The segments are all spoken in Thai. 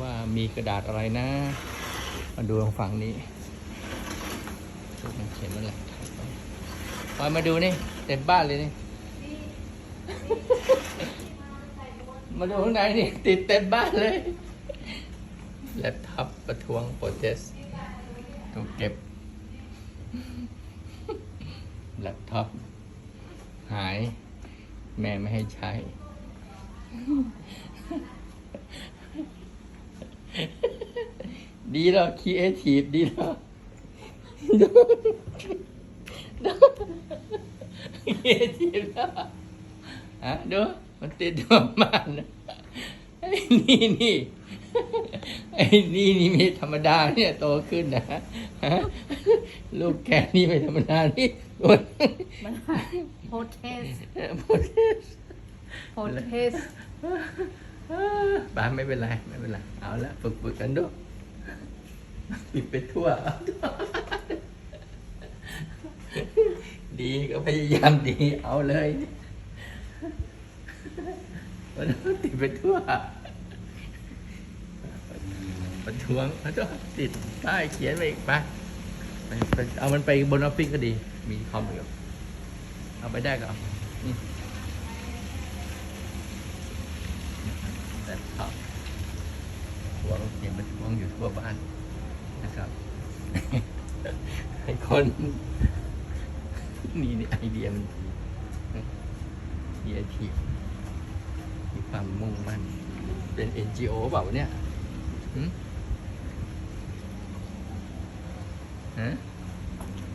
ว่ามีกระดาษอะไรนะ มาดูทางฝั่งนี้มันเขียนว่าอะไรพอยมาดูนี่เต็มบ้านเลยนี่ มาดูข้างในนี่ติดเต็มบ้านเลยแล็ปท็อปประท้วงโปรเทสถูกเก็บแล็ปท็อปหาย แม่ไม่ให้ใช้ ดีแล้วคีเอทีฟดีแล้วดูดูคีเอทีฟแล้วฮะดูมันติดดวงมันนะไอ้นี่นี่ไอ้นี่นี่ไม่ธรรมดาเนี่ยโตขึ้นนะฮะลูกแกนี่ไม่ธรรมดานี่โดนมันโพเทสโปรเทสโพเทสบ้าไม่เป็นไร ไม่เป็นไร เอาละฝึกฝึกกันดู ปิดไปทั่ว ดีก็พยายามดีเอาเลยมันติดไปทั่วประท้วงแล้วก็ติดป้ายเขียนไปอีกไปไปไปเอามันไปบนออฟฟิศก็ดี มีคอมอยู่เอาไปได้ก็เอาแต่ครับหวงเห็นมันหวงอยู่ทั่วบ้าน ให้คนนี่นี่ไอเดียมันดีไอทีมีความมุ่งมั่น เป็น NGO เปล่าเนี่ยหึฮะ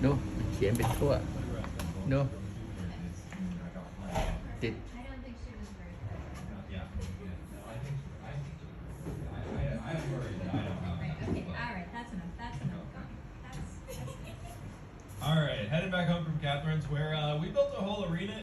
ดูเขียนเป็นทั่วดูติด All right, headed back home from Catherine's, where uh, we built a whole arena